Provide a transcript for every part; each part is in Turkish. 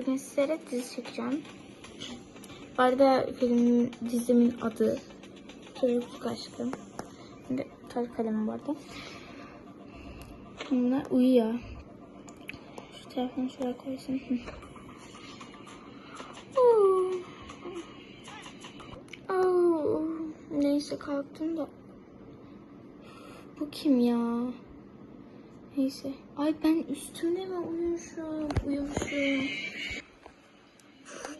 bugün sizlere dizi çekeceğim. Bu arada filmin, dizimin adı Çocukluk Aşkı. Şimdi tar kalemim vardı. Bunlar uyuyor. Şu telefonu şuraya. Oo. Neyse kalktım da. Bu kim ya? Neyse. Ay ben üstümde mi uyumuşum? Uyumuşum.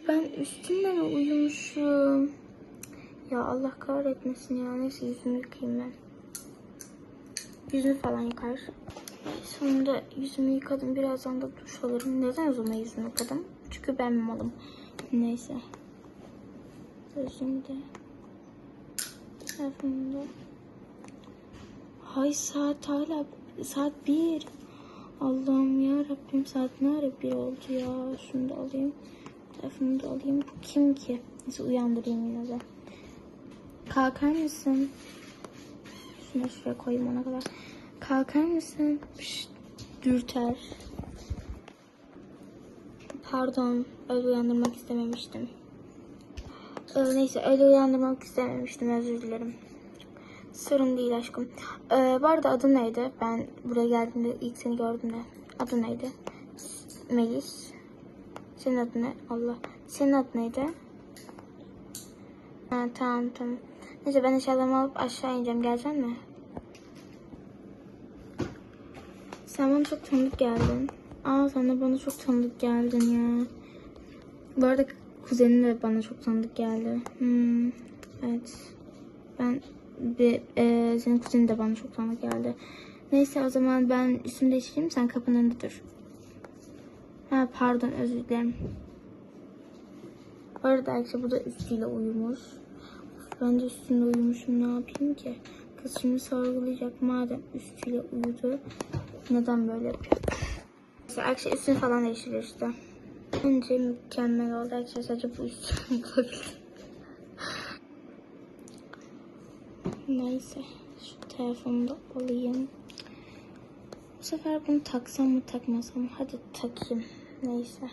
Ben üstümde mi uyumuşum? Ya Allah kahretmesin ya. Neyse yüzümü yıkayayım ben. Yüzümü falan yıkar. Sonunda yüzümü yıkadım. Birazdan da duş alırım. Neden o zaman yüzümü yıkadım? Çünkü ben malım. Neyse. Gözümde. Telefonumda. Hay saat hala saat bir. Allah'ım ya Rabbim saat ne ara bir oldu ya. Şunu da alayım. Telefonu da alayım. Kim ki? Neyse uyandırayım yine de. Kalkar mısın? Şunu şuraya koyayım ona kadar. Kalkar mısın? Pişt, dürter. Pardon. Öyle uyandırmak istememiştim. Ee, neyse öyle uyandırmak istememiştim. Özür dilerim. Sorun değil aşkım. Ee, bu arada adın neydi? Ben buraya geldiğimde ilk seni gördüğümde. Adın neydi? Melis. Senin adın ne? Allah. Senin adın neydi? Ha, tamam tamam. Neyse ben eşyalarımı alıp aşağı ineceğim. Gelecek mi? Sen bana çok tanıdık geldin. Aa sen de bana çok tanıdık geldin ya. Bu arada kuzenin de bana çok tanıdık geldi. Hmm, evet. Ben bir e, senin kuzenin de bana çok tanıdık geldi. Neyse o zaman ben üstümü değiştireyim sen kapının önünde dur. Ha pardon özür dilerim. Arada Ayşe burada üstüyle uyumuş. Ben de üstünde uyumuşum ne yapayım ki? Kız şimdi sorgulayacak madem üstüyle uyudu. Neden böyle yapıyor? Neyse Ayşe üstünü falan değiştiriyor işte. Bence mükemmel oldu. Ayşe sadece bu üstünü yapabildi. Neyse. Şu telefonu da alayım. Sefer bunu taksam mı takmasam mı? Hadi takayım. Neyse.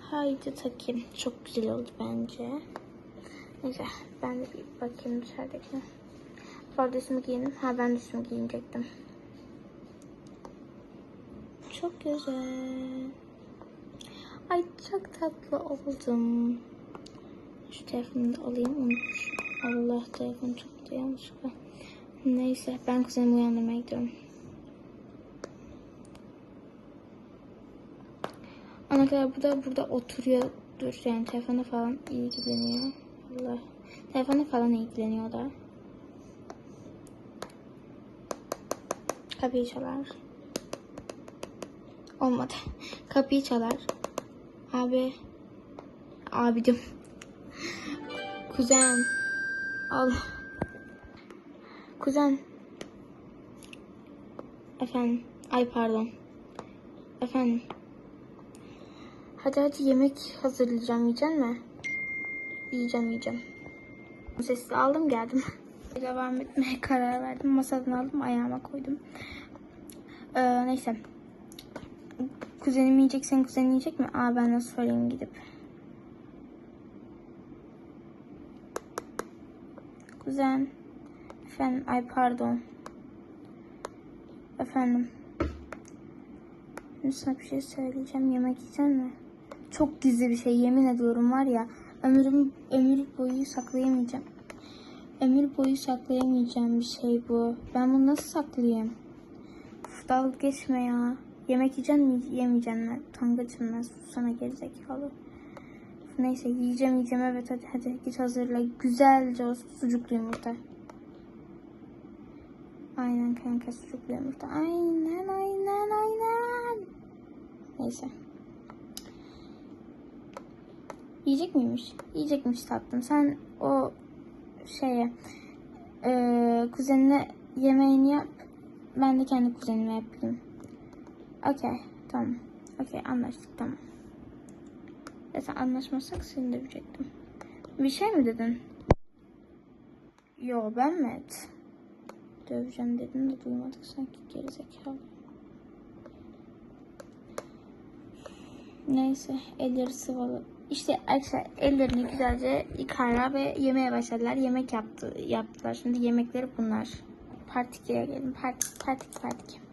Haydi takayım. Çok güzel oldu bence. Neyse. Ben de bir bakayım dışarıdakine. Bu giyinim. Ha ben de üstümü giyinecektim. Çok güzel. Ay çok tatlı oldum. Şu telefonu da alayım. Unutmuşum. Allah telefon çok da yanlışlıkla. Neyse ben kuzenimi uyandırmaya gidiyorum. Ana kadar burada burada oturuyordur yani telefona falan ilgileniyor. Allah. Telefona falan ilgileniyor da. Kapıyı çalar. Olmadı. Kapıyı çalar. Abi. Abi diyorum. Kuzen. Al. Kuzen. Efendim. Ay pardon. Efendim. Hadi hadi yemek hazırlayacağım. Yiyecek mi? Yiyeceğim yiyeceğim. Sesli aldım geldim. Devam etmeye karar verdim. Masadan aldım ayağıma koydum. Ee, neyse. Kuzenim yiyecek, senin kuzenin yiyecek mi? Aa ben nasıl sorayım gidip. Kuzen. Efendim, ay pardon. Efendim. Şimdi sana bir şey söyleyeceğim. Yemek yiyecek mi? Çok gizli bir şey yemin ediyorum var ya. Ömrüm, ömür boyu saklayamayacağım. Ömür boyu saklayamayacağım bir şey bu. Ben bunu nasıl saklayayım? Uf, dalga geçme ya. Yemek yiyecek mi yemeyeceksin mi? Tangacım ben sana gerizekalı. Neyse yiyeceğim yiyeceğim evet hadi hadi git hazırla. Güzelce o sucuklu yumurta. Aynen kanka sucuklu yumurta. Aynen aynen aynen. Neyse. Yiyecek miymiş? Yiyecekmiş tatlım. Sen o şeye eee kuzenine yemeğini yap. Ben de kendi kuzenime yapayım. Okey. Tamam. Okey anlaştık tamam. Zaten anlaşmazsak seni dövecektim. Bir şey mi dedin? Yo ben mi et? Döveceğim dedim de duymadık sanki gerizekalı. Neyse elleri sıvalı. İşte arkadaşlar ellerini güzelce yıkarlar ve yemeye başladılar. Yemek yaptı, yaptılar. Şimdi yemekleri bunlar. Part 2'ye gelin. Part, part 2, part 2.